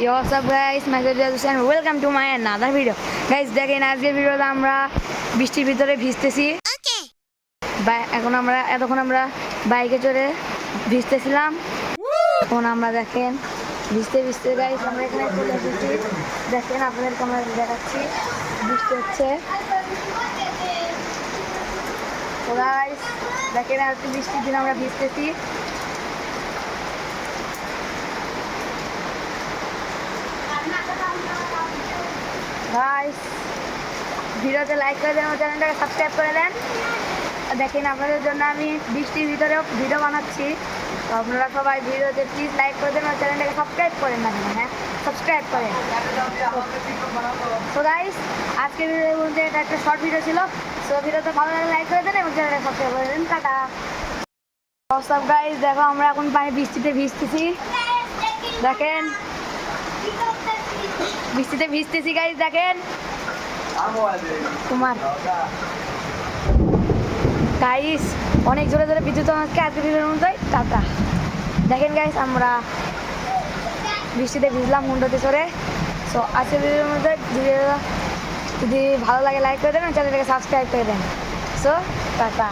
My name is and welcome to my another video. Guys, দেখেন আজকের ভিডিওতে আমরা বৃষ্টির ভিতরে ভিজতেছি। এখন আমরা এতক্ষণ আমরা বাইকে চড়ে ভিজতেছিলাম। এখন আমরা দেখেন ভিজতে ভিজতে গাইস আমরা এখানে চলে এসেছি। দেখেন আপনাদেরকে আমরা দেখাচ্ছি। বৃষ্টি হচ্ছে। গাইস দেখেন আজকে বৃষ্টির দিন আমরা ভিজতেছি গাইস ভিডিওতে লাইক করে দেন, আমার চ্যানেলটাকে সাবস্ক্রাইব করে দেন। দেখেন, আপনাদের জন্য আমি বৃষ্টির ভিতরেও ভিডিও বানাচ্ছি। তো আপনারা সবাই ভিডিওতে প্লিজ লাইক করে দেন, আমার চ্যানেলটাকে সাবস্ক্রাইব করেন না হ্যাঁ? সাবস্ক্রাইব করেন। তো গাইস আজকের ভিডিওর মধ্যে এটা একটা শর্ট ভিডিও ছিল। সো ভিডিওতে ভালো লাগলে লাইক করে দেন এবং চ্যানেলটাকে সাবস্ক্রাইব করে দেন। টাটা। সব গাইস দেখো, আমরা এখন পানি বৃষ্টিতে ভিজতেছি। দেখেন, বৃষ্টিতে ভিজতেছি গাইস দেখেন। কুমার গাইস অনেক জোরে জোরে বিদ্যুৎ আমাকে আজকে দিনের মধ্যে টাটা। দেখেন গাইস আমরা বৃষ্টিতে ভিজলাম মুন্ডতে চড়ে। সো আজকে ভিডিওর মধ্যে যদি ভালো লাগে লাইক করে দেন চ্যানেলটাকে সাবস্ক্রাইব করে দেন সো টাটা।